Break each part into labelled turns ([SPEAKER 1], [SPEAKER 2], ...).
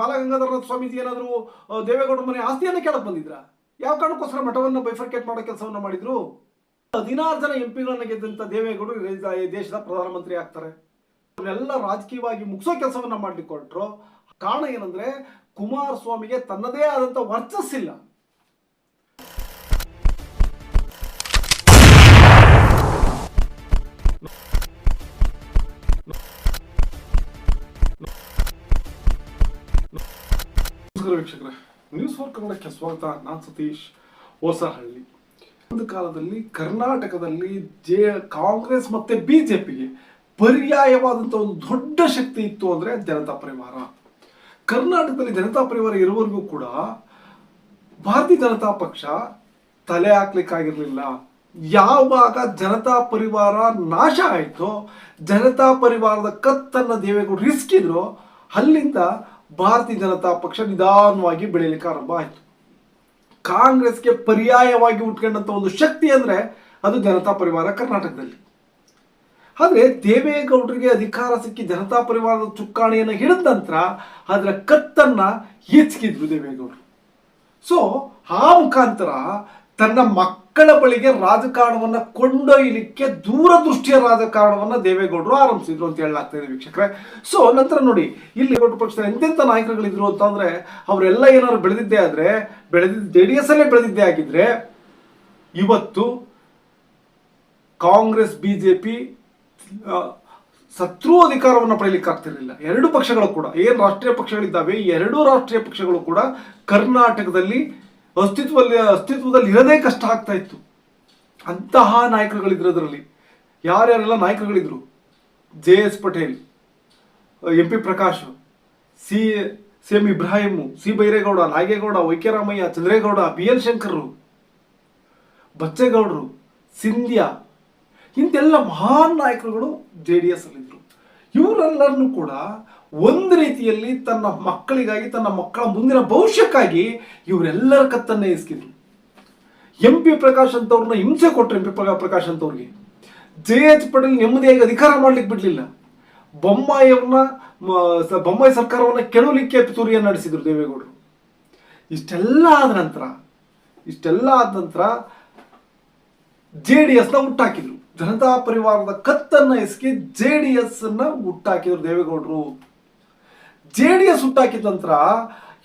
[SPEAKER 1] ಬಾಲಗಂಗಾಧರನಾಥ ಸ್ವಾಮೀಜಿ ಏನಾದರೂ ದೇವೇಗೌಡ ಮನೆ ಆಸ್ತಿಯನ್ನು ಕೇಳಕ್ ಬಂದಿದ್ರ? ಯಾವ ಕಾರಣಕ್ಕೋಸ್ಕರ ಮಠವನ್ನು ಬೈಫರ್ಕೇಟ್ ಮಾಡೋ ಕೆಲಸವನ್ನ ಮಾಡಿದ್ರು? ಹದಿನಾರು ಜನ ಎಂಪಿಗಳನ್ನು ಗೆದ್ದಂಥ ಗೆದ್ದಂತ ದೇವೇಗೌಡರು ಈ- ಈ ದೇಶದ ಪ್ರಧಾನಮಂತ್ರಿ ಆಗ್ತಾರೆ. ಅವನ್ನೆಲ್ಲ ರಾಜಕೀಯವಾಗಿ ಮುಗಿಸೋ ಕೆಲಸವನ್ನ ಮಾಡ್ಲಿಕ್ಕೆ ಹೊರಟ್ರು. ಕಾರಣ ಏನಂದ್ರೆ, ಕುಮಾರಸ್ವಾಮಿಗೆ ತನ್ನದೇ ಆದಂತ ವರ್ಚಸ್ಸಿಲ್ಲ. ನಮಸ್ಕಾರ ವೀಕ್ಷಕರೇ ನ್ಯೂಸ್ ಫೋರ್ ಕನ್ನಡಕ್ಕೆ ಸ್ವಾಗತ. ನಾನು ಸತೀಶ್, ಹೊಸಹಳ್ಳಿ. ಒಂದು ಕಾಲದಲ್ಲಿ ಕರ್ನಾಟಕದಲ್ಲಿ ಜೆ, ಕಾಂಗ್ರೆಸ್ ಮತ್ತೆ ಬಿಜೆಪಿಗೆ ಪರ್ಯಾಯವಾದಂಥ ಒಂದು ದೊಡ್ಡ ಶಕ್ತಿ ಇತ್ತು ಅಂದ್ರೆ ಜನತಾ ಪರಿವಾರ. ಕರ್ನಾಟಕದಲ್ಲಿ ಜನತಾ ಪರಿವಾರ ಇರುವವರೆಗೂ ಕೂಡ ಭಾರತೀಯ ಜನತಾ ಪಕ್ಷ ತಲೆ ಹಾಕ್ಲಿಕ್ಕಾಗಿರ್ಲಿಲ್ಲ. ಯಾವಾಗ ಜನತಾ ಪರಿವಾರ ನಾಶ ಆಯಿತೋ, ಜನತಾ ಪರಿವಾರದ ಕತ್ತನ್ನ ದೇವೇಗೌಡರು ಇಸ್ಕಿದ್ರು ಅಲ್ಲಿಂದ ಭಾರತೀಯ ಜನತಾ ಪಕ್ಷ ನಿಧಾನವಾಗಿ ಬೆಳೆಯಲಿಕ್ಕೆ ಆರಂಭ ಆಯಿತು. ಕಾಂಗ್ರೆಸ್ಗೆ ಪರ್ಯಾಯವಾಗಿ ಉಟ್ಕೊಂಡಂತ ಒಂದು ಶಕ್ತಿ ಅಂದ್ರೆ ಅದು ಜನತಾ ಪರಿವಾರ ಕರ್ನಾಟಕದಲ್ಲಿ. ಆದರೆ ದೇವೇಗೌಡರಿಗೆ ಅಧಿಕಾರ ಸಿಕ್ಕಿ ಜನತಾ ಪರಿವಾರದ ಚುಕ್ಕಾಣಿಯನ್ನು ಹಿಡಿದ ನಂತರ ಅದರ ಕತ್ತನ್ನ ಹೆಚ್ಚಿಗಿದ್ರು ದೇವೇಗೌಡರು. ಸೊ ಆ ಮುಖಾಂತರ ತನ್ನ ಮಕ್ಕಳ ಬಳಿಗೆ ರಾಜಕಾರಣವನ್ನು ಕೊಂಡೊಯ್ಯಲಿಕ್ಕೆ ದೂರದೃಷ್ಟಿಯ ರಾಜಕಾರಣವನ್ನು ದೇವೇಗೌಡರು ಆರಂಭಿಸಿದ್ರು ಅಂತ ಹೇಳಲಾಗ್ತಾ ಇದೆ ವೀಕ್ಷಕರೇ. ಸೊ ನಂತರ ನೋಡಿ, ಇಲ್ಲಿ ಪಕ್ಷದ ಎಂತೆಂಥ ನಾಯಕರುಗಳಿದ್ರು ಅಂತಂದ್ರೆ, ಅವರೆಲ್ಲ ಏನಾದ್ರು ಬೆಳೆದಿದ್ದೇ ಆದರೆ, ಬೆಳೆದಿದ್ದ ಜೆ ಡಿ ಎಸ್ ಅಲ್ಲೇ ಬೆಳೆದಿದ್ದೇ ಆಗಿದ್ರೆ, ಇವತ್ತು ಕಾಂಗ್ರೆಸ್ ಬಿಜೆಪಿ ಶತ್ರು ಅಧಿಕಾರವನ್ನು ಪಡೆಯಲಿಕ್ಕೆ ಆಗ್ತಿರಲಿಲ್ಲ. ಎರಡು ಪಕ್ಷಗಳು ಕೂಡ, ಏನು ರಾಷ್ಟ್ರೀಯ ಪಕ್ಷಗಳಿದ್ದಾವೆ ಎರಡೂ ರಾಷ್ಟ್ರೀಯ ಪಕ್ಷಗಳು ಕೂಡ ಕರ್ನಾಟಕದಲ್ಲಿ ಅಸ್ತಿತ್ವದಲ್ಲಿ ಅಸ್ತಿತ್ವದಲ್ಲಿ ಇರೋದೇ ಕಷ್ಟ ಆಗ್ತಾ ಇತ್ತು. ಅಂತಹ ನಾಯಕರುಗಳಿದ್ರು ಅದರಲ್ಲಿ ಯಾರ್ಯಾರೆಲ್ಲ ನಾಯಕರುಗಳಿದ್ರು? J S Patel, M P Prakash, C C M Ibrahim C Byregowda, Nagegowda ವೈಕ್ಯರಾಮಯ್ಯ Chandregowda, B L Shankar ಬಚ್ಚೇಗೌಡರು ಸಿಂಧ್ಯಾ, ಇಂತೆಲ್ಲ ಮಹಾನ್ ನಾಯಕರುಗಳು ಜೆ ಡಿ ಎಸ್ ಅಲ್ಲಿದ್ದರು ಇವರೆಲ್ಲರನ್ನು ಕೂಡ ಒಂದು ರೀತಿಯಲ್ಲಿ ತನ್ನ ಮಕ್ಕಳಿಗಾಗಿ, ತನ್ನ ಮಕ್ಕಳ ಮುಂದಿನ ಭವಿಷ್ಯಕ್ಕಾಗಿ ಇವರೆಲ್ಲರ ಕತ್ತನ್ನ ಇಸ್ಕಿದ್ರು ಎಂ ಪಿ ಪ್ರಕಾಶ್ ಅಂತವ್ರನ್ನ ಹಿಂಸೆ ಕೊಟ್ಟರು ಎಂ ಪಿ ಪ್ರಕಾಶ್ ಅಂತವ್ರಿಗೆ. ಜೆ ಎಚ್ ಪಟೇಲ್ ನೆಮ್ಮದಿಯಾಗಿ ಅಧಿಕಾರ ಮಾಡ್ಲಿಕ್ಕೆ ಬಿಡ್ಲಿಲ್ಲ. ಬೊಮ್ಮಾಯಿಯವ್ರನ್ನ ಬೊಮ್ಮಾಯಿ ಸರ್ಕಾರವನ್ನ ಕೆಡವಲಿಕ್ಕೆ ಪಿತೂರಿಯನ್ನು ನಡೆಸಿದ್ರು ದೇವೇಗೌಡರು. ಇಷ್ಟೆಲ್ಲ ಆದ ನಂತರ, ಇಷ್ಟೆಲ್ಲ ಆದ ನಂತರ ಜೆ ಡಿ ಎಸ್ನ ಹುಟ್ಟಾಕಿದ್ರು. ಜನತಾ ಪರಿವಾರದ ಕತ್ತನ್ನ ಎಸಗಿ ಜೆ ಡಿ ಎಸ್ ಅನ್ನ ಹುಟ್ಟಾಕಿದ್ರು ದೇವೇಗೌಡರು. ಜೆ ಡಿ ಎಸ್ ಹುಟ್ಟಾಕಿದ ನಂತರ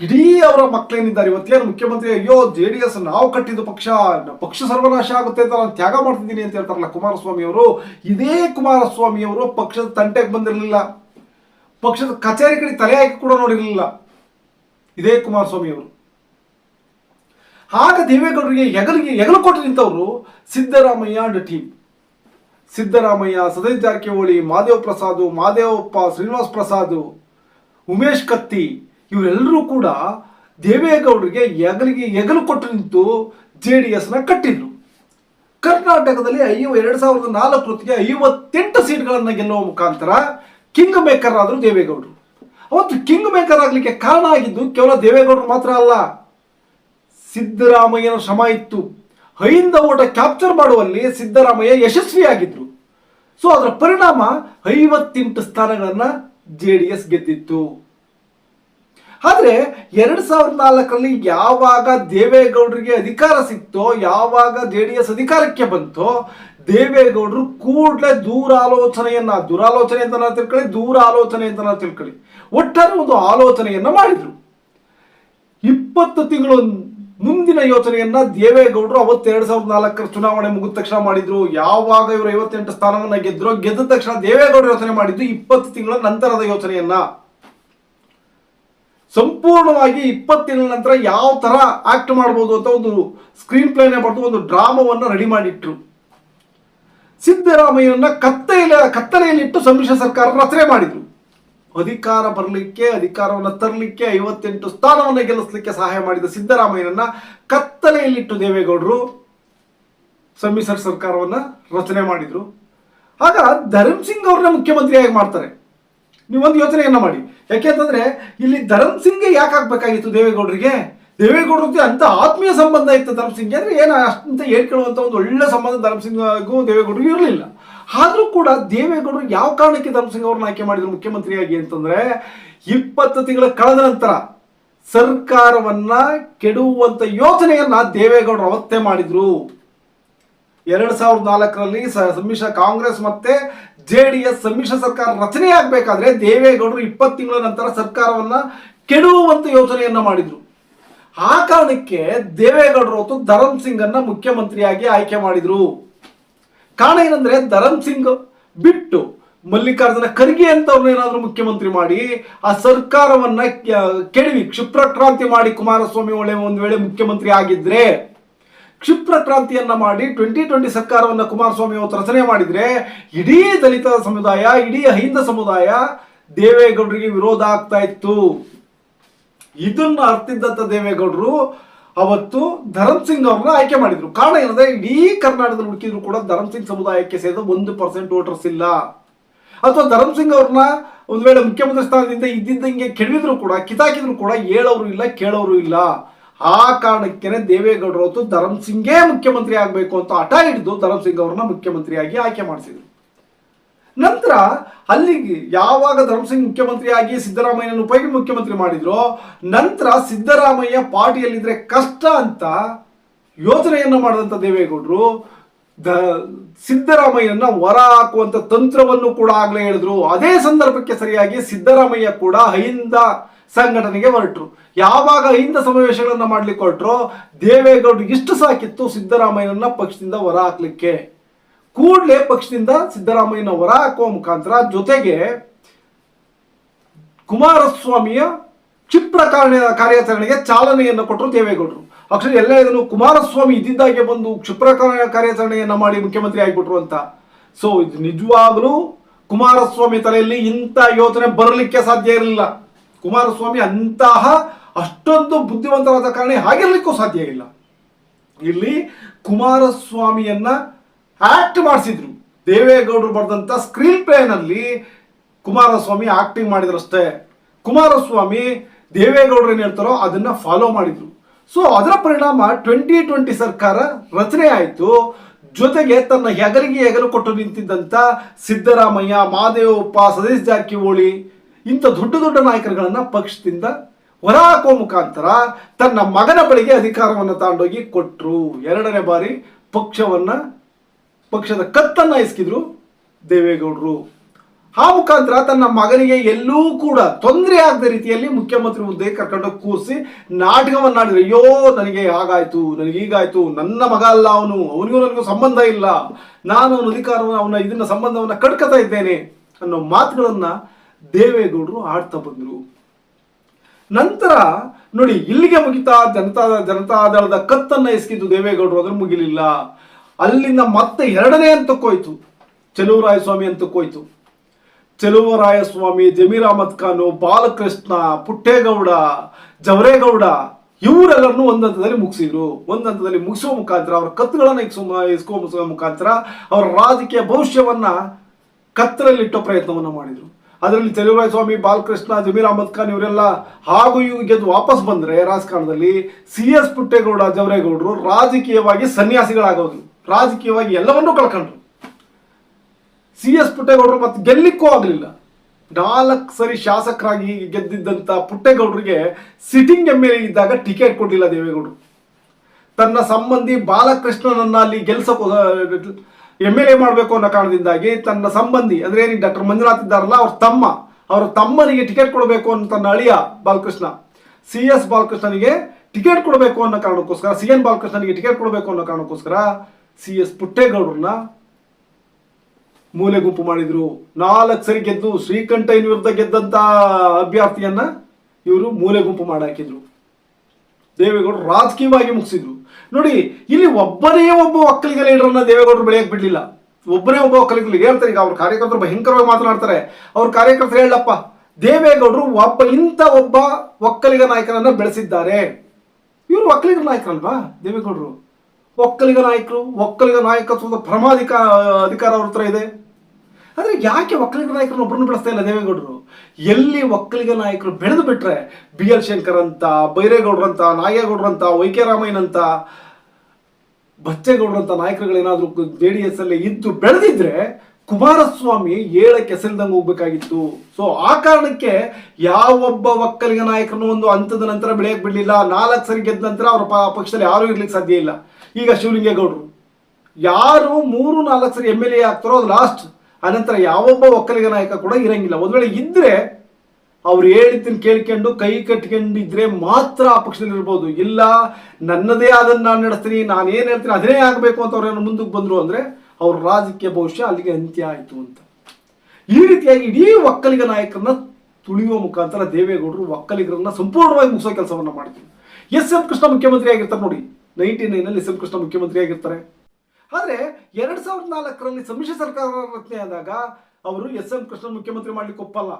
[SPEAKER 1] ಇಡೀ ಅವರ ಮಕ್ಕಳೇನಿದ್ದಾರೆ? ಇವತ್ತೇನು ಮುಖ್ಯಮಂತ್ರಿ, ಅಯ್ಯೋ, ಜೆ ಡಿ ಎಸ್ ನಾವು ಕಟ್ಟಿದ ಪಕ್ಷ ಪಕ್ಷ ಸರ್ವನಾಶ ಆಗುತ್ತೆ ಅಂತ ನಾನು ತ್ಯಾಗ ಮಾಡ್ತಿದ್ದೀನಿ ಅಂತ ಹೇಳ್ತಾರಲ್ಲ ಕುಮಾರಸ್ವಾಮಿ ಅವರು. ಇದೇ ಕುಮಾರಸ್ವಾಮಿ ಅವರು ಪಕ್ಷದ ತಂಟೆಗೆ ಬಂದಿರಲಿಲ್ಲ. ಪಕ್ಷದ ಕಚೇರಿ ಕಡೆ ತಲೆ ಹಾಕಿ ಕೂಡ ನೋಡಿರಲಿಲ್ಲ. ಇದೇ ಕುಮಾರಸ್ವಾಮಿ ಅವರು. ಆಗ ದೇವೇಗೌಡರಿಗೆ ಹೆಗಲಿಗೆ, ಹೆಗಲು ಕೊಟ್ಟು ನಿಂತವರು ಸಿದ್ದರಾಮಯ್ಯ ಅಂಡ್ ಟೀಮ್ ಸಿದ್ದರಾಮಯ್ಯ ಸತೀಶ್ ಜಾರಕಿಹೊಳಿ, ಮಾದೇವ್ ಪ್ರಸಾದ್, ಮಾದೇವಪ್ಪ ಶ್ರೀನಿವಾಸ್ ಪ್ರಸಾದ್ ಉಮೇಶ್ ಕತ್ತಿ ಇವರೆಲ್ಲರೂ ಕೂಡ ದೇವೇಗೌಡರಿಗೆ ಹೆಗಲಿಗೆ ಹೆಗಲು ಕೊಟ್ಟು ನಿಂತು ಜೆ ಡಿ ಎಸ್ನ ಕಟ್ಟಿದ್ರು. ಕರ್ನಾಟಕದಲ್ಲಿ ಐವ, ಎರಡು ಸಾವಿರದ ನಾಲ್ಕರೊತ್ತಿಗೆ ಐವತ್ತೆಂಟು ಸೀಟ್ಗಳನ್ನು ಗೆಲ್ಲುವ ಮುಖಾಂತರ ಕಿಂಗ್ ಮೇಕರ್ ಆದರು ದೇವೇಗೌಡರು. ಅವತ್ತು ಕಿಂಗ್ ಮೇಕರ್ ಆಗಲಿಕ್ಕೆ ಕಾರಣ ಆಗಿದ್ದು ಕೇವಲ ದೇವೇಗೌಡರು ಮಾತ್ರ ಅಲ್ಲ. ಸಿದ್ದರಾಮಯ್ಯನ ಶ್ರಮ ಇತ್ತು. ಹೈಂದ ಓಟ ಕ್ಯಾಪ್ಚರ್ ಮಾಡುವಲ್ಲಿ ಸಿದ್ದರಾಮಯ್ಯ ಯಶಸ್ವಿಯಾಗಿದ್ರು. ಸೊ, ಅದರ ಪರಿಣಾಮ ಐವತ್ತೆಂಟು ಸ್ಥಾನಗಳನ್ನ ಜೆ ಗೆದ್ದಿತ್ತು. ಆದ್ರೆ ಎರಡ್ ಸಾವಿರದ ನಾಲ್ಕರಲ್ಲಿ ಯಾವಾಗ ದೇವೇಗೌಡರಿಗೆ ಅಧಿಕಾರ ಸಿಕ್ತೋ, ಯಾವಾಗ ಜೆ ಡಿ ಎಸ್ ಅಧಿಕಾರಕ್ಕೆ ಬಂತೋ, ದೇವೇಗೌಡರು ಕೂಡಲೇ ದೂರಾಲೋಚನೆಯನ್ನ, ದುರಾಲೋಚನೆ ಅಂತ ನಾವು ತಿಳ್ಕೊಳ್ಳಿ ದೂರ ಆಲೋಚನೆ ಅಂತ ನಾವು ತಿಳ್ಕೊಳ್ಳಿ. ಒಟ್ಟಾರೆ ಒಂದು ಆಲೋಚನೆಯನ್ನ ಮಾಡಿದ್ರು. ಇಪ್ಪತ್ತು ತಿಂಗಳು ಮುಂದಿನ ಯೋಚನೆಯನ್ನ ದೇವೇಗೌಡರು ಅವತ್ತು ಎರಡ್ ಸಾವಿರದ ನಾಲ್ಕರ ಚುನಾವಣೆ ಮುಗಿದ ತಕ್ಷಣ ಮಾಡಿದ್ರು. ಯಾವಾಗ ಇವರು ಐವತ್ತೆಂಟು ಸ್ಥಾನವನ್ನ ಗೆದ್ರು ಗೆದ್ದ ತಕ್ಷಣ ದೇವೇಗೌಡರು ಯೋಚನೆ ಮಾಡಿದ್ದು ಇಪ್ಪತ್ತು ತಿಂಗಳ ನಂತರದ ಯೋಚನೆಯನ್ನ ಸಂಪೂರ್ಣವಾಗಿ ಇಪ್ಪತ್ತು ತಿಂಗಳ ನಂತರ ಯಾವ ತರ ಆಕ್ಟ್ ಮಾಡಬಹುದು ಅಂತ ಒಂದು ಸ್ಕ್ರೀನ್ ಪ್ಲೇನೇ ಬರೆದು ಒಂದು ಡ್ರಾಮವನ್ನ ರೆಡಿ ಮಾಡಿಟ್ರು. ಸಿದ್ದರಾಮಯ್ಯನ ಕತ್ತಲ ಕತ್ತಲೆಯಲ್ಲಿಟ್ಟು ಸಮ್ಮಿಶ್ರ ಸರ್ಕಾರ ರಚನೆ ಮಾಡಿದ್ರು. ಅಧಿಕಾರ ಬರಲಿಕ್ಕೆ, ಅಧಿಕಾರವನ್ನು ತರಲಿಕ್ಕೆ ಐವತ್ತೆಂಟು ಸ್ಥಾನವನ್ನು ಗೆಲ್ಲಿಸಲಿಕ್ಕೆ ಸಹಾಯ ಮಾಡಿದ ಸಿದ್ದರಾಮಯ್ಯನನ್ನ ಕತ್ತಲೆಯಲ್ಲಿಟ್ಟು ದೇವೇಗೌಡರು ಸಮ್ಮಿಶ್ರ ಸರ್ಕಾರವನ್ನ ರಚನೆ ಮಾಡಿದ್ರು. ಆಗ ಧರ್ಮ್ ಸಿಂಗ್ ಅವ್ರನ್ನ ಮುಖ್ಯಮಂತ್ರಿಯಾಗಿ ಮಾಡ್ತಾರೆ. ನೀವೊಂದು ಯೋಚನೆಯನ್ನು ಮಾಡಿ. ಯಾಕೆಂತಂದ್ರೆ ಇಲ್ಲಿ ಧರ್ಮ್ ಸಿಂಗ್ಗೆ ಯಾಕೆ ಆಗ್ಬೇಕಾಗಿತ್ತು ದೇವೇಗೌಡರಿಗೆ? ದೇವೇಗೌಡರ ಜೊತೆ ಅಂತ ಆತ್ಮೀಯ ಸಂಬಂಧ ಇತ್ತು ಧರ್ಮ್ ಸಿಂಗ್, ಅಂದ್ರೆ ಏನು ಅಷ್ಟಂತ ಹೇಳ್ಕೊಳ್ಳುವಂತ ಒಂದು ಒಳ್ಳೆ ಸಂಬಂಧ ಧರ್ಮ್ ಸಿಂಗ್ಗೂ ದೇವೇಗೌಡರಿಗೂ ಇರಲಿಲ್ಲ. ಆದ್ರೂ ಕೂಡ ದೇವೇಗೌಡರು ಯಾವ ಕಾರಣಕ್ಕೆ ಧರ್ಮಸಿಂಗ್ ಅವ್ರನ್ನ ಆಯ್ಕೆ ಮಾಡಿದ್ರು ಮುಖ್ಯಮಂತ್ರಿಯಾಗಿ ಅಂತಂದ್ರೆ ಇಪ್ಪತ್ತು ತಿಂಗಳ ಕಳೆದ ನಂತರ ಸರ್ಕಾರವನ್ನ ಕೆಡುವಂತ ಯೋಜನೆಯನ್ನ ದೇವೇಗೌಡರು ಅವತ್ತೇ ಮಾಡಿದ್ರು. ಎರಡ್ ಸಾವಿರದ ನಾಲ್ಕರಲ್ಲಿ ಸಮ್ಮಿಶ್ರ ಕಾಂಗ್ರೆಸ್ ಮತ್ತೆ ಜೆ ಡಿ ಎಸ್ ಸಮ್ಮಿಶ್ರ ಸರ್ಕಾರ ರಚನೆ ಆಗ್ಬೇಕಾದ್ರೆ ದೇವೇಗೌಡರು ಇಪ್ಪತ್ತು ತಿಂಗಳ ನಂತರ ಸರ್ಕಾರವನ್ನ ಕೆಡುವಂತ ಯೋಜನೆಯನ್ನ ಮಾಡಿದ್ರು. ಆ ಕಾರಣಕ್ಕೆ ದೇವೇಗೌಡರು ಹೊತ್ತು ಧರಮ್ ಸಿಂಗ್ ಅನ್ನ ಮುಖ್ಯಮಂತ್ರಿಯಾಗಿ ಆಯ್ಕೆ ಮಾಡಿದ್ರು. ಕಾರಣ ಏನಂದ್ರೆ ಧರಮ್ ಸಿಂಗ್ ಬಿಟ್ಟು ಮಲ್ಲಿಕಾರ್ಜುನ ಖರ್ಗೆ ಅಂತವ್ರನ್ನ ಏನಾದರೂ ಮುಖ್ಯಮಂತ್ರಿ ಮಾಡಿ, ಆ ಸರ್ಕಾರವನ್ನ ಕೆಡವಿ, ಕ್ಷಿಪ್ರ ಕ್ರಾಂತಿ ಮಾಡಿ ಕುಮಾರಸ್ವಾಮಿ ಒಳ್ಳೆ ಒಂದು ವೇಳೆ ಮುಖ್ಯಮಂತ್ರಿ ಆಗಿದ್ರೆ, ಕ್ಷಿಪ್ರ ಕ್ರಾಂತಿಯನ್ನ ಮಾಡಿ ಟ್ವೆಂಟಿ ಟ್ವೆಂಟಿ ಸರ್ಕಾರವನ್ನ ಕುಮಾರಸ್ವಾಮಿ ಅವತ್ತು ರಚನೆ ಮಾಡಿದ್ರೆ, ಇಡೀ ದಲಿತ ಸಮುದಾಯ, ಇಡೀ ಹೈಂದ ಸಮುದಾಯ ದೇವೇಗೌಡರಿಗೆ ವಿರೋಧ ಆಗ್ತಾ ಇತ್ತು. ಇದನ್ನ ಅರ್ಥಿದ್ದಂತ ದೇವೇಗೌಡರು ಅವತ್ತು ಧರಮ್ ಸಿಂಗ್ ಅವ್ರನ್ನ ಆಯ್ಕೆ ಮಾಡಿದ್ರು. ಕಾರಣ ಏನಂದ್ರೆ ಇಡೀ ಕರ್ನಾಟಕದಲ್ಲಿ ಹುಡುಕಿದ್ರು ಕೂಡ ಧರಮ್ ಸಿಂಗ್ ಸಮುದಾಯಕ್ಕೆ ಸೇರಿದ ಒಂದು ಪರ್ಸೆಂಟ್ ವೋಟರ್ಸ್ ಇಲ್ಲ. ಅಥವಾ ಧರಮ್ ಸಿಂಗ್ ಅವ್ರನ್ನ ಒಂದ್ ವೇಳೆ ಮುಖ್ಯಮಂತ್ರಿ ಸ್ಥಾನದಿಂದ ಇದ್ದಿದ್ದಂಗೆ ಕೆಡವಿದ್ರು ಕೂಡ, ಕಿತಾಕಿದ್ರು ಕೂಡ ಹೇಳೋರು ಇಲ್ಲ, ಕೇಳೋರು ಇಲ್ಲ. ಆ ಕಾರಣಕ್ಕೆ ದೇವೇಗೌಡರು ಹೊತ್ತು ಧರಮ್ ಸಿಂಗೇ ಮುಖ್ಯಮಂತ್ರಿ ಆಗಬೇಕು ಅಂತ ಹಠ ಹಿಡಿದು ಧರಮ್ ಸಿಂಗ್ ಅವ್ರನ್ನ ಮುಖ್ಯಮಂತ್ರಿಯಾಗಿ ಆಯ್ಕೆ ಮಾಡಿಸಿದ್ರು. ನಂತರ ಅಲ್ಲಿಗೆ ಯಾವಾಗ ಧರ್ಮಸಿಂಗ್ ಮುಖ್ಯಮಂತ್ರಿಯಾಗಿ ಸಿದ್ದರಾಮಯ್ಯನ ಉಪ ಮುಖ್ಯಮಂತ್ರಿ ಮಾಡಿದ್ರು, ನಂತರ ಸಿದ್ದರಾಮಯ್ಯ ಪಾರ್ಟಿಯಲ್ಲಿದ್ರೆ ಕಷ್ಟ ಅಂತ ಯೋಚನೆಯನ್ನು ಮಾಡಿದಂತ ದೇವೇಗೌಡರು, ದ, ಸಿದ್ದರಾಮಯ್ಯನ ಹೊರ ಹಾಕುವಂತ ತಂತ್ರವನ್ನು ಕೂಡ ಆಗ್ಲೇ ಹೇಳಿದ್ರು. ಅದೇ ಸಂದರ್ಭಕ್ಕೆ ಸರಿಯಾಗಿ ಸಿದ್ದರಾಮಯ್ಯ ಕೂಡ ಅಹಿಂದ ಸಂಘಟನೆಗೆ ಹೊರಟರು. ಯಾವಾಗ ಅಹಿಂದ ಸಮಾವೇಶಗಳನ್ನು ಮಾಡ್ಲಿಕ್ಕೆ ಹೊರಟ್ರು, ದೇವೇಗೌಡರು ಇಷ್ಟು ಸಾಕಿತ್ತು ಸಿದ್ದರಾಮಯ್ಯನನ್ನ ಪಕ್ಷದಿಂದ ಹೊರ ಹಾಕ್ಲಿಕ್ಕೆ. ಕೂಡಲೇ ಪಕ್ಷದಿಂದ ಸಿದ್ದರಾಮಯ್ಯನ ಹೊರ ಹಾಕುವ ಮುಖಾಂತರ ಜೊತೆಗೆ ಕುಮಾರಸ್ವಾಮಿಯ ಕ್ಷಿಪ್ರ ಕಾರ್ಯ ಕಾರ್ಯಾಚರಣೆಗೆ ಚಾಲನೆಯನ್ನು ಕೊಟ್ಟರು ದೇವೇಗೌಡರು. ಆಕ್ಚುಲಿ ಎಲ್ಲ ಇದನ್ನು ಕುಮಾರಸ್ವಾಮಿ ಇದ್ದಿದ್ದಾಗೆ ಬಂದು ಕ್ಷಿಪ್ರ ಕಾರ್ಯಾಚರಣೆಯನ್ನು ಕಾರ್ಯಾಚರಣೆಯನ್ನ ಮಾಡಿ ಮುಖ್ಯಮಂತ್ರಿ ಆಗಿಬಿಟ್ರು ಅಂತ. ಸೊ ಇದು ನಿಜವಾಗ್ಲೂ ಕುಮಾರಸ್ವಾಮಿ ತಲೆಯಲ್ಲಿ ಇಂಥ ಯೋಚನೆ ಬರಲಿಕ್ಕೆ ಸಾಧ್ಯ ಇರಲಿಲ್ಲ. ಕುಮಾರಸ್ವಾಮಿ ಅಂತಹ ಅಷ್ಟೊಂದು ಬುದ್ಧಿವಂತರಾದ ಕಾರಣ ಆಗಿರ್ಲಿಕ್ಕೂ ಸಾಧ್ಯ ಇಲ್ಲ. ಇಲ್ಲಿ ಕುಮಾರಸ್ವಾಮಿಯನ್ನ ಆಕ್ಟ್ ಮಾಡಿಸಿದ್ರು. ದೇವೇಗೌಡರು ಬರೆದಂತ ಸ್ಕ್ರೀನ್ ಪ್ಲೇನಲ್ಲಿ ಕುಮಾರಸ್ವಾಮಿ ಆಕ್ಟಿಂಗ್ ಮಾಡಿದ್ರಷ್ಟೇ. ಕುಮಾರಸ್ವಾಮಿ ದೇವೇಗೌಡರು ಏನು ಹೇಳ್ತಾರೋ ಅದನ್ನ ಫಾಲೋ ಮಾಡಿದ್ರು. ಸೊ ಅದರ ಪರಿಣಾಮ ಟ್ವೆಂಟಿ ಟ್ವೆಂಟಿ ಸರ್ಕಾರ ರಚನೆ ಆಯಿತು. ಜೊತೆಗೆ ತನ್ನ ಹೆಗಲಿಗೆ ಹೆಗಲು ಕೊಟ್ಟು ನಿಂತಿದ್ದಂಥ ಸಿದ್ದರಾಮಯ್ಯ, ಮಾದೇವಪ್ಪ, ಸತೀಶ್ ಜಾರಕಿಹೊಳಿ ಇಂಥ ದೊಡ್ಡ ದೊಡ್ಡ ನಾಯಕರುಗಳನ್ನು ಪಕ್ಷದಿಂದ ಹೊರ ಹಾಕುವ ಮುಖಾಂತರ ತನ್ನ ಮಗನ ಬಳಿಗೆ ಅಧಿಕಾರವನ್ನು ತಗೊಂಡೋಗಿ ಕೊಟ್ಟರು ಎರಡನೇ ಬಾರಿ ಪಕ್ಷವನ್ನ ಪಕ್ಷದ ಕತ್ತನ್ನ ಇಸ್ಕಿದ್ರು ದೇವೇಗೌಡರು. ಆ ಮುಖಾಂತರ ತನ್ನ ಮಗನಿಗೆ ಎಲ್ಲೂ ಕೂಡ ತೊಂದರೆ ಆಗದ ರೀತಿಯಲ್ಲಿ ಮುಖ್ಯಮಂತ್ರಿ ಹುದ್ದೆ ಕರ್ಕೊಂಡೋಗಿ ಕೂರಿಸಿ ನಾಟಕವನ್ನು ಆಡಿದ್ರು. ಅಯ್ಯೋ, ನನಗೆ ಹಾಗಾಯ್ತು, ನನಗೆ ಹೀಗಾಯಿತು, ನನ್ನ ಮಗ ಅಲ್ಲ ಅವನು, ಅವನಿಗೂ ನನಗೂ ಸಂಬಂಧ ಇಲ್ಲ. ನಾನು ಅವನ ಅಧಿಕಾರವನ್ನು, ಅವನ ಇದನ್ನ, ಸಂಬಂಧವನ್ನ ಕಡ್ಕತಾ ಇದ್ದೇನೆ ಅನ್ನೋ ಮಾತುಗಳನ್ನ ದೇವೇಗೌಡರು ಆಡ್ತಾ ಬಂದ್ರು. ನಂತರ ನೋಡಿ, ಇಲ್ಲಿಗೆ ಮುಗಿತಾ ಜನತಾ, ಜನತಾದಳದ ಕತ್ತನ್ನ ಇಸ್ಕಿದ್ದು ದೇವೇಗೌಡರು ಅದ್ರ ಮುಗಿಲಿಲ್ಲ. ಅಲ್ಲಿಂದ ಮತ್ತೆ ಎರಡನೇ ಹಂತಕ್ಕೋಯ್ತು ಚೆಲುವರಾಯಸ್ವಾಮಿ ಹಂತಕ್ಕೋಯ್ತು ಚೆಲುವರಾಯಸ್ವಾಮಿ ಜಮೀರ್ ಅಹಮದ್ ಖಾನು, ಬಾಲಕೃಷ್ಣ, ಪುಟ್ಟೇಗೌಡ, ಜವರೇಗೌಡ ಇವರೆಲ್ಲರನ್ನು ಒಂದು ಹಂತದಲ್ಲಿ ಮುಗಿಸಿದ್ರು. ಒಂದು ಹಂತದಲ್ಲಿ ಮುಗಿಸುವ ಮುಖಾಂತರ ಅವರ ಕತ್ತುಗಳನ್ನು ಇಸ್ಕೋ ಮುಖಾಂತರ ಅವರ ರಾಜಕೀಯ ಭವಿಷ್ಯವನ್ನ ಕತ್ತಲಲ್ಲಿಟ್ಟೋ ಪ್ರಯತ್ನವನ್ನ ಮಾಡಿದ್ರು. ಅದರಲ್ಲಿ ಚೆಲುವರಾಯ ಸ್ವಾಮಿ ಬಾಲಕೃಷ್ಣ, ಜಮೀರ್ ಅಹಮದ್ ಖಾನ್ ಇವರೆಲ್ಲ ಹಾಗೂ ಇವು ಗೆದ್ದು ವಾಪಸ್ ಬಂದ್ರೆ ರಾಜಕಾರಣದಲ್ಲಿ ಸಿ ಎಸ್ ಪುಟ್ಟೇಗೌಡ, ಜವರೇಗೌಡರು ರಾಜಕೀಯವಾಗಿ ಸನ್ಯಾಸಿಗಳಾಗೋದು ರಾಜಕೀಯವಾಗಿ ಎಲ್ಲವನ್ನೂ ಕಳ್ಕೊಂಡ್ರು. ಸಿ ಎಸ್ ಪುಟ್ಟೇಗೌಡರು ಮತ್ತೆ ಗೆಲ್ಲಿಕ್ಕೂ ಆಗಲಿಲ್ಲ. ನಾಲ್ಕು ಸರಿ ಶಾಸಕರಾಗಿ ಗೆದ್ದಿದ್ದಂತ ಪುಟ್ಟೇಗೌಡರಿಗೆ ಸಿಟ್ಟಿಂಗ್ ಎಂ ಎಲ್ ಎ ಇದ್ದಾಗ ಟಿಕೆಟ್ ಕೊಡಲಿಲ್ಲ ದೇವೇಗೌಡರು. ತನ್ನ ಸಂಬಂಧಿ ಬಾಲಕೃಷ್ಣನನ್ನ ಅಲ್ಲಿ ಗೆಲ್ಸಕ್ ಎಂ ಎಲ್ ಎ ಮಾಡಬೇಕು ಅನ್ನೋ ಕಾರಣದಿಂದಾಗಿ ತನ್ನ ಸಂಬಂಧಿ, ಅಂದ್ರೆ ಏನಿಗೆ ಡಾಕ್ಟರ್ ಮಂಜುನಾಥ್ ಇದ್ದಾರಲ್ಲ, ಅವ್ರ ತಮ್ಮ, ಅವರ ತಮ್ಮನಿಗೆ ಟಿಕೆಟ್ ಕೊಡಬೇಕು ಅನ್ನೋ ತನ್ನ ಅಳಿಯ ಬಾಲಕೃಷ್ಣ ಸಿ ಎಸ್ ಬಾಲಕೃಷ್ಣನಿಗೆ ಟಿಕೆಟ್ ಕೊಡಬೇಕು ಅನ್ನೋ ಕಾರಣಕ್ಕೋಸ್ಕರ ಸಿ ಎನ್ ಬಾಲಕೃಷ್ಣನಿಗೆ ಟಿಕೆಟ್ ಕೊಡಬೇಕು ಅನ್ನೋ ಕಾರಣಕ್ಕೋಸ್ಕರ ಸಿ ಎಸ್ ಪುಟ್ಟೇಗೌಡರನ್ನ ಮೂಲೆ ಗುಂಪು ಮಾಡಿದ್ರು. ನಾಲ್ಕು ಸರಿ ಗೆದ್ದು ಶ್ರೀಕಂಠಯ್ಯನ ವಿರುದ್ಧ ಗೆದ್ದಂತ ಅಭ್ಯರ್ಥಿಯನ್ನ ಇವರು ಮೂಲೆ ಗುಂಪು ಮಾಡಾಕಿದ್ರು. ದೇವೇಗೌಡರು ರಾಜಕೀಯವಾಗಿ ಮುಗಿಸಿದ್ರು. ನೋಡಿ, ಇಲ್ಲಿ ಒಬ್ಬನೇ ಒಬ್ಬ ಒಕ್ಕಲಿಗ ಲೀಡರ್ನ ದೇವೇಗೌಡರು ಬೆಳೆಯಕ್ಕೆ ಬಿಡ್ಲಿಲ್ಲ. ಒಬ್ಬನೇ ಒಬ್ಬ ಒಕ್ಕಲಿಗ ಹೇಳ್ತಾರೆ, ಈಗ ಅವ್ರ ಕಾರ್ಯಕರ್ತರು ಭಯಂಕರವಾಗಿ ಮಾತನಾಡ್ತಾರೆ. ಅವ್ರ ಕಾರ್ಯಕರ್ತರು ಹೇಳಪ್ಪ, ದೇವೇಗೌಡರು ಒಬ್ಬ ಇಂಥ ಒಬ್ಬ ಒಕ್ಕಲಿಗ ನಾಯಕನನ್ನ ಬೆಳೆಸಿದ್ದಾರೆ. ಇವರು ಒಕ್ಕಲಿಗರ ನಾಯಕರಲ್ವಾ ದೇವೇಗೌಡರು? ಒಕ್ಕಲಿಗ ನಾಯಕರು, ಒಕ್ಕಲಿಗ ನಾಯಕತ್ವದ ಪರಮಾಧಿಕ ಅಧಿಕಾರ ಅವ್ರ ಹತ್ರ ಇದೆ. ಆದರೆ ಯಾಕೆ ಒಕ್ಕಲಿಗ ನಾಯಕರನ್ನ ಒಬ್ಬರನ್ನು ಬೆಳೆಸ್ತಾ ಇಲ್ಲ ದೇವೇಗೌಡರು? ಎಲ್ಲಿ ಒಕ್ಕಲಿಗ ನಾಯಕರು ಬೆಳೆದು ಬಿಟ್ರೆ ಬಿ ಎಲ್ ಶಂಕರ್ ಅಂತ ಬೈರೇಗೌಡ್ರಂತ ನಾಗೇಗೌಡ್ರಂತ ವೈ ಕೆ ರಾಮಯ್ಯನಂತ ಬಚ್ಚೇಗೌಡ್ರಂತ ನಾಯಕರುಗಳೇನಾದರೂ ಜೆ ಡಿ ಎಸ್ ಅಲ್ಲಿ ಇದ್ದು ಬೆಳೆದಿದ್ರೆ ಕುಮಾರಸ್ವಾಮಿ ಏಳಕ್ಕೆ ಹೆಸರಿದಂಗೆ ಹೋಗ್ಬೇಕಾಗಿತ್ತು. ಸೊ ಆ ಕಾರಣಕ್ಕೆ ಯಾವೊಬ್ಬ ಒಕ್ಕಲಿಗ ನಾಯಕರನ್ನು ಒಂದು ಹಂತದ ನಂತರ ಬೆಳೆಯಕ್ಕೆ ಬಿಡಲಿಲ್ಲ, ನಾಲ್ಕು ಸರಿ ಗೆದ್ದ ನಂತರ ಅವರ ಪಕ್ಷದಲ್ಲಿ ಯಾರೂ ಇರ್ಲಿಕ್ಕೆ ಸಾಧ್ಯ ಇಲ್ಲ. ಈಗ ಶಿವಲಿಂಗೇಗೌಡರು, ಯಾರು ಮೂರು ನಾಲ್ಕು ಸರಿ ಎಂ ಎಲ್ ಎ ಆಗ್ತಾರೋ ಅದು ಲಾಸ್ಟ್ ಅನಂತರ ಯಾವೊಬ್ಬ ಒಕ್ಕಲಿಗ ನಾಯಕ ಕೂಡ ಇರಂಗಿಲ್ಲ. ಒಂದು ವೇಳೆ ಇದ್ರೆ ಅವ್ರು ಹೇಳಿದ್ದನ್ನು ಕೇಳ್ಕೊಂಡು ಕೈ ಕಟ್ಕೊಂಡಿದ್ರೆ ಮಾತ್ರ ಆ ಪಕ್ಷದಲ್ಲಿ ಇರ್ಬೋದು. ಇಲ್ಲ, ನನ್ನದೇ ಅದನ್ನು ನಾನು ನಡೆಸ್ತೀನಿ, ನಾನು ಏನು ಹೇಳ್ತೀನಿ ಅದೇ ಆಗಬೇಕು ಅಂತ ಅವ್ರೇನು ಮುಂದಕ್ಕೆ ಬಂದರು ಅಂದರೆ ಅವ್ರ ರಾಜಕೀಯ ಭವಿಷ್ಯ ಅಲ್ಲಿಗೆ ಅಂತ್ಯ ಆಯಿತು ಅಂತ. ಈ ರೀತಿಯಾಗಿ ಇಡೀ ಒಕ್ಕಲಿಗ ನಾಯಕರನ್ನ ತುಳಿಯುವ ಮುಖಾಂತರ ದೇವೇಗೌಡರು ಒಕ್ಕಲಿಗರನ್ನ ಸಂಪೂರ್ಣವಾಗಿ ಮುಗಿಸೋ ಕೆಲಸವನ್ನು ಮಾಡ್ತೀವಿ ಎಸ್ ಎಂ ಕೃಷ್ಣ ಮುಖ್ಯಮಂತ್ರಿ ಆಗಿರ್ತಾರೆ ನೋಡಿ ನೈನ್ಟಿ ನೈನಲ್ಲಿ ಎಸ್ ಎಂ ಕೃಷ್ಣ ಮುಖ್ಯಮಂತ್ರಿ ಆಗಿರ್ತಾರೆ ಆದ್ರೆ ಎರಡ್ ಸಾವಿರದ ನಾಲ್ಕರಲ್ಲಿ ಸಮ್ಮಿಶ್ರ ಸರ್ಕಾರ ರಚನೆ ಆದಾಗ ಅವರು ಎಸ್ ಎಂ ಕೃಷ್ಣ ಮುಖ್ಯಮಂತ್ರಿ ಮಾಡ್ಲಿಕ್ಕೆ ಒಪ್ಪಲ್ಲ.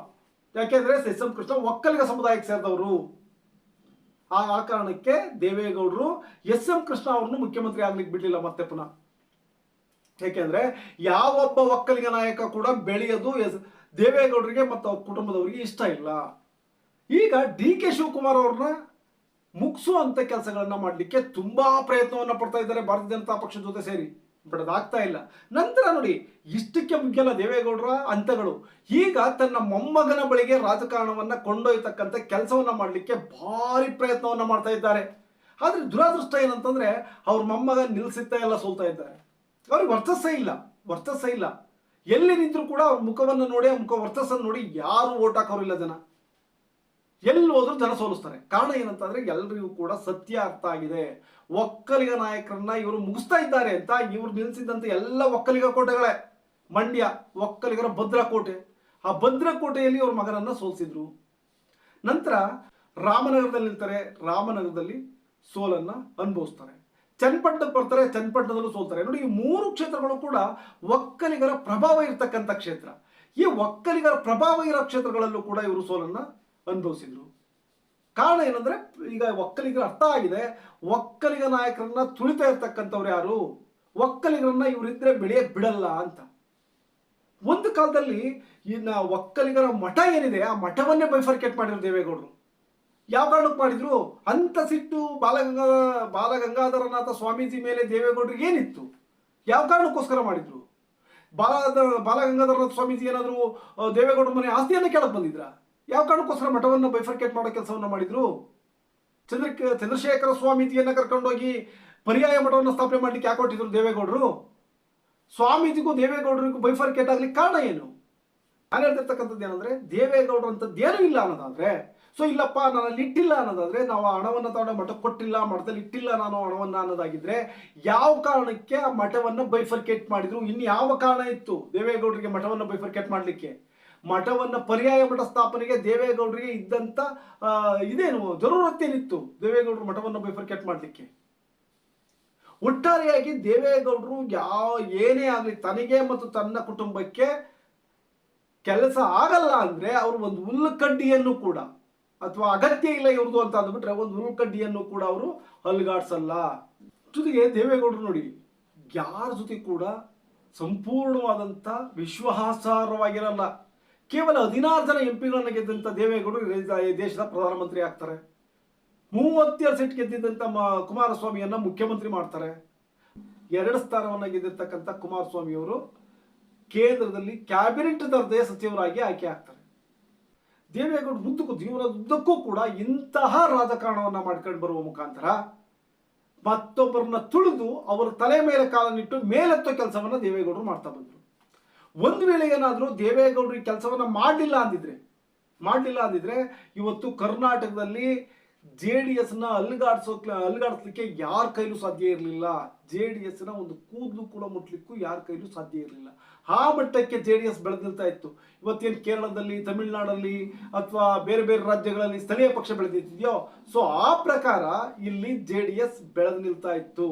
[SPEAKER 1] ಯಾಕೆಂದ್ರೆ ಎಸ್ ಎಂ ಕೃಷ್ಣ ಒಕ್ಕಲಿಗ ಸಮುದಾಯಕ್ಕೆ ಸೇರಿದವರು. ಆ ಆ ಕಾರಣಕ್ಕೆ ದೇವೇಗೌಡರು ಎಸ್ ಎಂ ಕೃಷ್ಣ ಅವ್ರನ್ನು ಮುಖ್ಯಮಂತ್ರಿ ಆಗ್ಲಿಕ್ಕೆ ಬಿಡ್ಲಿಲ್ಲ ಮತ್ತೆ ಪುನಃ. ಯಾಕೆಂದ್ರೆ ಯಾವೊಬ್ಬ ಒಕ್ಕಲಿಗ ನಾಯಕ ಕೂಡ ಬೆಳೆಯೋದು ಎಸ್ ದೇವೇಗೌಡರಿಗೆ ಮತ್ತು ಅವ್ರ ಕುಟುಂಬದವರಿಗೆ ಇಷ್ಟ ಇಲ್ಲ. ಈಗ ಡಿ ಕೆ ಶಿವಕುಮಾರ್ ಅವ್ರನ್ನ ಮುಗಿಸುವಂತ ಕೆಲಸಗಳನ್ನು ಮಾಡಲಿಕ್ಕೆ ತುಂಬಾ ಪ್ರಯತ್ನವನ್ನ ಪಡ್ತಾ ಇದ್ದಾರೆ ಭಾರತೀಯ ಜನತಾ ಪಕ್ಷದ ಜೊತೆ ಸೇರಿ. ಬಟ್ ಅದಾಗ್ತಾ ಇಲ್ಲ. ನಂತರ ನೋಡಿ, ಇಷ್ಟಕ್ಕೆ ಮುಗಿಯಲ್ಲ ದೇವೇಗೌಡರ ಹಂತಗಳು. ಈಗ ತನ್ನ ಮೊಮ್ಮಗನ ಬಳಿಗೆ ರಾಜಕಾರಣವನ್ನ ಕೊಂಡೊಯ್ತಕ್ಕಂಥ ಕೆಲಸವನ್ನ ಮಾಡಲಿಕ್ಕೆ ಭಾರಿ ಪ್ರಯತ್ನವನ್ನ ಮಾಡ್ತಾ ಇದ್ದಾರೆ. ಆದ್ರೆ ದುರಾದೃಷ್ಟ ಏನಂತಂದ್ರೆ, ಅವ್ರ ಮೊಮ್ಮಗ ನಿಲ್ಸಿತ್ತಾ ಎಲ್ಲ ಸೋಲ್ತಾ ಇದ್ದಾರೆ. ಅವ್ರಿಗೆ ವರ್ಚಸ್ಸೇ ಇಲ್ಲ ವರ್ಚಸ್ಸೇ ಇಲ್ಲ. ಎಲ್ಲಿ ನಿಂತರೂ ಕೂಡ ಅವ್ರ ಮುಖವನ್ನು ನೋಡಿ ಆ ಮುಖ ವರ್ಚಸ್ಸನ್ನು ನೋಡಿ ಯಾರು ಓಟ್ ಹಾಕೋರಿಲ್ಲ ಜನ. ಎಲ್ಲಿ ಹೋದ್ರೂ ಜನ ಸೋಲಿಸ್ತಾರೆ. ಕಾರಣ ಏನಂತಂದ್ರೆ ಎಲ್ರಿಗೂ ಕೂಡ ಸತ್ಯ ಅರ್ಥ ಆಗಿದೆ. ಒಕ್ಕಲಿಗ ನಾಯಕರನ್ನ ಇವರು ಮುಗಿಸ್ತಾ ಇದ್ದಾರೆ ಅಂತ ಇವ್ರು ನಿಲ್ಸಿದಂತ ಎಲ್ಲ ಒಕ್ಕಲಿಗ ಕೋಟೆಗಳೇ. ಮಂಡ್ಯ, ಒಕ್ಕಲಿಗರ ಭದ್ರಕೋಟೆ. ಆ ಭದ್ರಕೋಟೆಯಲ್ಲಿ ಅವ್ರ ಮಗನನ್ನ ಸೋಲಿಸಿದ್ರು. ನಂತರ ರಾಮನಗರದಲ್ಲಿ ನಿಲ್ತಾರೆ. ರಾಮನಗರದಲ್ಲಿ ಸೋಲನ್ನ ಅನುಭವಿಸ್ತಾರೆ. ಚನ್ನಪಟ್ಟಣಕ್ಕೆ ಬರ್ತಾರೆ. ಚನ್ನಪಟ್ಟಣದಲ್ಲೂ ಸೋಲ್ತಾರೆ. ನೋಡಿ, ಈ ಮೂರು ಕ್ಷೇತ್ರಗಳು ಕೂಡ ಒಕ್ಕಲಿಗರ ಪ್ರಭಾವ ಇರತಕ್ಕಂಥ ಕ್ಷೇತ್ರ. ಈ ಒಕ್ಕಲಿಗರ ಪ್ರಭಾವ ಇರೋ ಕ್ಷೇತ್ರಗಳಲ್ಲೂ ಕೂಡ ಇವರು ಸೋಲನ್ನ ಅನುಭವಿಸಿದ್ರು. ಕಾರಣ ಏನಂದ್ರೆ, ಈಗ ಒಕ್ಕಲಿಗರ ಅರ್ಥ ಆಗಿದೆ. ಒಕ್ಕಲಿಗ ನಾಯಕರನ್ನ ತುಳಿತಾ ಇರ್ತಕ್ಕಂಥವ್ರು ಯಾರು? ಒಕ್ಕಲಿಗರನ್ನ ಇವರಿದ್ರೆ ಬೆಳೆಯ ಬಿಡಲ್ಲ ಅಂತ. ಒಂದು ಕಾಲದಲ್ಲಿ ಇನ್ನ ಒಕ್ಕಲಿಗರ ಮಠ ಏನಿದೆ, ಆ ಮಠವನ್ನೇ ಬೈಫರ್ಕೇಟ್ ಮಾಡಿದ್ರು ದೇವೇಗೌಡರು. ಯಾವ ಕಾರಣಕ್ಕೆ ಮಾಡಿದ್ರು? ಅಂತ ಸಿಟ್ಟು ಬಾಲಗಂಗಾ, ಬಾಲಗಂಗಾಧರನಾಥ ಸ್ವಾಮೀಜಿ ಮೇಲೆ ದೇವೇಗೌಡರಿಗೆ ಏನಿತ್ತು? ಯಾವ ಕಾರಣಕ್ಕೋಸ್ಕರ ಮಾಡಿದ್ರು? ಬಾಲ ಬಾಲಗಂಗಾಧರನಾಥ ಸ್ವಾಮೀಜಿ ಏನಾದರೂ ದೇವೇಗೌಡರ ಮನೆ ಆಸ್ತಿಯನ್ನು ಕೇಳಕ್ ಬಂದಿದ್ರ? ಯಾವ ಕಾರಣಕ್ಕೋಸ್ಕರ ಮಠವನ್ನು ಬೈಫರ್ಕೇಟ್ ಮಾಡೋ ಕೆಲಸವನ್ನು ಮಾಡಿದ್ರು? ಚಂದ್ರ, ಚಂದ್ರಶೇಖರ ಸ್ವಾಮೀಜಿಯನ್ನು ಕರ್ಕೊಂಡೋಗಿ ಪರ್ಯಾಯ ಮಠವನ್ನು ಸ್ಥಾಪನೆ ಮಾಡ್ಲಿಕ್ಕೆ ಯಾಕೆ ಕೊಟ್ಟಿದ್ರು ದೇವೇಗೌಡರು? ಸ್ವಾಮೀಜಿಗೂ ದೇವೇಗೌಡರಿಗೂ ಬೈಫರ್ಕೇಟ್ ಆಗ್ಲಿಕ್ಕೆ ಕಾರಣ ಏನು? ನಾನು ಹೇಳ್ತಿರ್ತಕ್ಕಂಥದ್ದು ಏನಂದ್ರೆ, ದೇವೇಗೌಡರು ಅಂತದ್ದು ಏನೂ ಇಲ್ಲ ಅನ್ನೋದಾದ್ರೆ, ಸೊ ಇಲ್ಲಪ್ಪ ನಾನು ಇಟ್ಟಿಲ್ಲ ಅನ್ನೋದಾದ್ರೆ, ನಾವು ಹಣವನ್ನು ತಗೊಂಡು ಮಠಕ್ಕೆ ಕೊಟ್ಟಿಲ್ಲ, ಮಠದಲ್ಲಿ ಇಟ್ಟಿಲ್ಲ ನಾನು ಹಣವನ್ನು ಅನ್ನೋದಾಗಿದ್ರೆ, ಯಾವ ಕಾರಣಕ್ಕೆ ಆ ಮಠವನ್ನು ಬೈಫರ್ಕೇಟ್ ಮಾಡಿದ್ರು? ಇನ್ನು ಯಾವ ಕಾರಣ ಇತ್ತು ದೇವೇಗೌಡರಿಗೆ ಮಠವನ್ನು ಬೈಫರ್ಕೇಟ್ ಮಾಡಲಿಕ್ಕೆ? ಮಠವನ್ನ ಪರ್ಯಾಯ ಮಠ ಸ್ಥಾಪನೆಗೆ ದೇವೇಗೌಡರಿಗೆ ಇದ್ದಂತ ಆ, ಇದೇನು ಜರೂರತ್ತೇನಿತ್ತು ದೇವೇಗೌಡರು ಮಠವನ್ನು ಬೈಫರ್ಕೇಟ್ ಮಾಡಲಿಕ್ಕೆ? ಒಟ್ಟಾರೆಯಾಗಿ ದೇವೇಗೌಡರು ಯಾವ ಏನೇ ಆಗಲಿ ತನಗೆ ಮತ್ತು ತನ್ನ ಕುಟುಂಬಕ್ಕೆ ಕೆಲಸ ಆಗಲ್ಲ ಅಂದ್ರೆ ಅವರು ಒಂದು ಹುಲ್ಲುಕಡ್ಡಿಯನ್ನು ಕೂಡ ಅಥವಾ ಅಗತ್ಯ ಇಲ್ಲ ಇವ್ರದ್ದು ಅಂತ ಅಂದ್ಬಿಟ್ರೆ ಒಂದು ಹುಲ್ಲುಕಡ್ಡಿಯನ್ನು ಕೂಡ ಅವರು ಅಲ್ಗಾಡ್ಸಲ್ಲ ಜೊತೆಗೆ ದೇವೇಗೌಡರು ನೋಡಿ ಯಾರ ಜೊತೆ ಕೂಡ ಸಂಪೂರ್ಣವಾದಂಥ ವಿಶ್ವಾಸಾರ್ಹವಾಗಿರಲ್ಲ. ಕೇವಲ ಹದಿನಾರು ಜನ ಎಂ ಪಿಗಳನ್ನು ಗೆದ್ದಂಥ ದೇವೇಗೌಡರು ದೇಶದ ಪ್ರಧಾನಮಂತ್ರಿ ಆಗ್ತಾರೆ. ಮೂವತ್ತೆರಡು ಸೀಟ್ ಗೆದ್ದಿದ್ದಂಥ ಕುಮಾರಸ್ವಾಮಿಯನ್ನು ಕುಮಾರಸ್ವಾಮಿಯನ್ನ ಮುಖ್ಯಮಂತ್ರಿ ಮಾಡ್ತಾರೆ. ಎರಡು ಸ್ಥಾನವನ್ನ ಗೆದ್ದಿರ್ತಕ್ಕಂಥ ಕುಮಾರಸ್ವಾಮಿಯವರು ಕೇಂದ್ರದಲ್ಲಿ ಕ್ಯಾಬಿನೆಟ್ ದರ್ಜೆಯ ಸಚಿವರಾಗಿ ಆಯ್ಕೆ ಆಗ್ತಾರೆ. ದೇವೇಗೌಡ ಉದ್ದಕ್ಕೂ ಜೀವನದ ಉದ್ದಕ್ಕೂ ಕೂಡ ಇಂತಹ ರಾಜಕಾರಣವನ್ನು ಮಾಡ್ಕೊಂಡು ಬರುವ ಮುಖಾಂತರ ಮತ್ತೊಬ್ಬರನ್ನ ತುಳಿದು ಅವರ ತಲೆ ಮೇಲೆ ಕಾಲನ್ನಿಟ್ಟು ಮೇಲೆತ್ತೋ ಕೆಲಸವನ್ನ ದೇವೇಗೌಡರು ಮಾಡ್ತಾ ಬಂದ್ರು. ಒಂದು ವೇಳೆ ಏನಾದರೂ ದೇವೇಗೌಡರು ಕೆಲಸವನ್ನ ಮಾಡಲಿಲ್ಲ ಅಂದಿದ್ರೆ ಮಾಡಲಿಲ್ಲ ಅಂದಿದ್ರೆ ಇವತ್ತು ಕರ್ನಾಟಕದಲ್ಲಿ ಜೆ ಡಿ ಎಸ್ನ ಅಲ್ಗಾಡ್ಸೋ ಅಲ್ಗಾಡಿಸ್ಲಿಕ್ಕೆ ಯಾರ ಕೈಲೂ ಸಾಧ್ಯ ಇರಲಿಲ್ಲ. ಜೆ ಡಿ ಎಸ್ನ ಒಂದು ಕೂದಲು ಕೂಡ ಮುಟ್ಲಿಕ್ಕೂ ಯಾರ ಕೈಲೂ ಸಾಧ್ಯ ಇರಲಿಲ್ಲ. ಆ ಮಟ್ಟಕ್ಕೆ ಜೆ ಡಿ ಎಸ್ ಬೆಳೆದಿರ್ತಾ ಇತ್ತು. ಇವತ್ತೇನು ಕೇರಳದಲ್ಲಿ, ತಮಿಳುನಾಡಲ್ಲಿ ಅಥವಾ ಬೇರೆ ಬೇರೆ ರಾಜ್ಯಗಳಲ್ಲಿ ಸ್ಥಳೀಯ ಪಕ್ಷ ಬೆಳೆದಿದ್ಯೋ, ಸೊ ಆ ಪ್ರಕಾರ ಇಲ್ಲಿ ಜೆ ಡಿ ಎಸ್ ಬೆಳೆದು ನಿಲ್ತಾ ಇತ್ತು.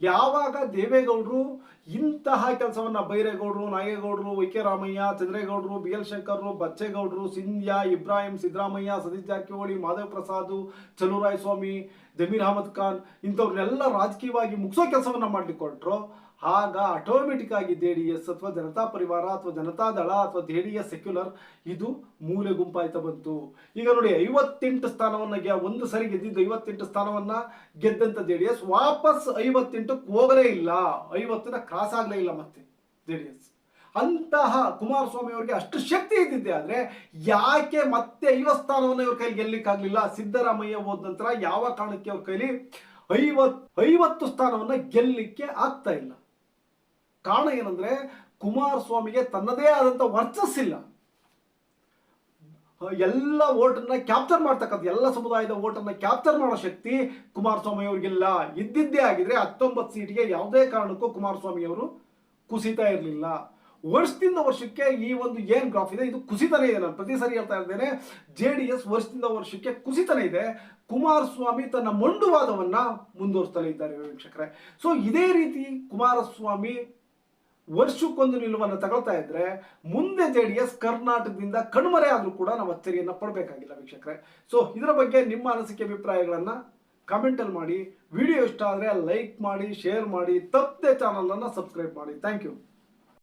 [SPEAKER 1] ಯಾವಾಗ ದೇವೇಗೌಡರು ಇಂತಹ ಕೆಲಸವನ್ನ ಬೈರೇಗೌಡರು ನಾಗೇಗೌಡರು ಕೆ ರಾಮಯ್ಯ ಚಂದ್ರೇಗೌಡರು ಬಿ ಎಲ್ ಶಂಕರ್ ಬಚ್ಚೇಗೌಡರು, ಸಿಂಧ್ಯಾ, ಇಬ್ರಾಹಿಂ, ಸಿದ್ದರಾಮಯ್ಯ, ಸತೀಶ್ ಜಾರಕಿಹೊಳಿ, ಮಾಧವ್ ಪ್ರಸಾದ್, ಚಲುರಾಯ ಸ್ವಾಮಿ, ಜಮೀರ್ ಅಹಮದ್ ಖಾನ್ ಇಂಥವ್ರನ್ನೆಲ್ಲ ರಾಜಕೀಯವಾಗಿ ಮುಗಿಸೋ ಕೆಲಸವನ್ನ ಮಾಡ್ಲಿಕ್ಕೆ ಹೊರಟ್ರು. ಆಗ ಆಟೋಮೆಟಿಕ್ ಆಗಿ ಜೆ ಡಿ ಎಸ್ ಅಥವಾ ಜನತಾ ಪರಿವಾರ ಅಥವಾ ಜನತಾ ದಳ ಅಥವಾ ಜೆ ಡಿ ಎಸ್ ಸೆಕ್ಯುಲರ್ ಇದು ಮೂಲೆ ಗುಂಪಾಯ್ತಾ ಬಂತು. ಈಗ ನೋಡಿ, ಐವತ್ತೆಂಟು ಸ್ಥಾನವನ್ನ ಒಂದು ಸರಿ ಗೆದ್ದಿದ್ದು ಐವತ್ತೆಂಟು ಸ್ಥಾನವನ್ನ ಗೆದ್ದಂತ ಜೆ ಡಿ ಎಸ್ ವಾಪಸ್ ಐವತ್ತೆಂಟಕ್ಕೆ ಹೋಗಲೇ ಇಲ್ಲ. ಐವತ್ತನ್ನ ಕ್ರಾಸ್ ಆಗಲೇ ಇಲ್ಲ ಮತ್ತೆ ಜೆ ಡಿ ಎಸ್ ಅಂತಹ ಕುಮಾರಸ್ವಾಮಿ ಅವರಿಗೆ ಅಷ್ಟು ಶಕ್ತಿ ಇದ್ದಿದ್ದೆ ಆದ್ರೆ ಯಾಕೆ ಮತ್ತೆ ಐವತ್ತು ಸ್ಥಾನವನ್ನು ಇವ್ರ ಕೈಲಿ ಗೆಲ್ಲಿಕ್ಕಾಗ್ಲಿಲ್ಲ ಸಿದ್ದರಾಮಯ್ಯ ಹೋದ ನಂತರ ಯಾವ ಕಾರಣಕ್ಕೆ ಅವ್ರ ಕೈಲಿ ಐವತ್, ಐವತ್ತು ಸ್ಥಾನವನ್ನ ಗೆಲ್ಲಲಿಕ್ಕೆ ಆಗ್ತಾ ಇಲ್ಲ? ಕಾರಣ ಏನಂದ್ರೆ ಕುಮಾರಸ್ವಾಮಿಗೆ ತನ್ನದೇ ಆದಂತ ವರ್ಚಸ್ಸಿಲ್ಲ ಎಲ್ಲ ಓಟನ್ನ ಕ್ಯಾಪ್ಚರ್ ಮಾಡ್ತಕ್ಕಂಥ, ಎಲ್ಲ ಸಮುದಾಯದ ಓಟನ್ನ ಕ್ಯಾಪ್ಚರ್ ಮಾಡೋ ಶಕ್ತಿ ಕುಮಾರಸ್ವಾಮಿ ಅವರಿಗಿಲ್ಲ. ಇದ್ದಿದ್ದೇ ಆಗಿದ್ರೆ ಹತ್ತೊಂಬತ್ತು ಸೀಟಿಗೆ ಯಾವುದೇ ಕಾರಣಕ್ಕೂ ಕುಮಾರಸ್ವಾಮಿ ಅವರು ಕುಸಿತಾ ಇರಲಿಲ್ಲ. ವರ್ಷದಿಂದ ವರ್ಷಕ್ಕೆ ಈ ಒಂದು ಏನ್ ಗ್ರಾಫ್ ಇದೆ, ಇದು ಕುಸಿತನೇ ಇದೆ ನಾನು ಪ್ರತಿ ಸರಿ ಹೇಳ್ತಾ ಇದ್ದೇನೆ ಜೆ ಡಿ ಎಸ್ ವರ್ಷದಿಂದ ವರ್ಷಕ್ಕೆ ಕುಸಿತನೇ ಇದೆ. ಕುಮಾರಸ್ವಾಮಿ ತನ್ನ ಮೊಂಡುವಾದವನ್ನ ಮುಂದುವರಿಸ್ತಲೇ ಇದ್ದಾರೆ ವೀಕ್ಷಕರೇ. ಸೊ ಇದೇ ರೀತಿ ಕುಮಾರಸ್ವಾಮಿ ವರ್ಷಕ್ಕೊಂದು ನಿಲುವನ್ನು ತಗೊಳ್ತಾ ಇದ್ರೆ ಮುಂದೆ ಜೆ ಡಿ ಎಸ್ ಕರ್ನಾಟಕದಿಂದ ಕಣ್ಮರೆ ಆದ್ರೂ ಕೂಡ ನಾವು ಅಚ್ಚರಿಯನ್ನು ಪಡಬೇಕಾಗಿಲ್ಲ ವೀಕ್ಷಕರೇ. ಸೊ ಇದರ ಬಗ್ಗೆ ನಿಮ್ಮ ಅನಿಸಿಕೆ, ಅಭಿಪ್ರಾಯಗಳನ್ನು ಕಮೆಂಟ್ ಅಲ್ಲಿ ಮಾಡಿ. ವಿಡಿಯೋ ಇಷ್ಟ ಆದ್ರೆ ಲೈಕ್ ಮಾಡಿ ಶೇರ್ ಮಾಡಿ. ತಪ್ಪದೆ ಚಾನಲನ್ನು ಸಬ್ಸ್ಕ್ರೈಬ್ ಮಾಡಿ. Thank you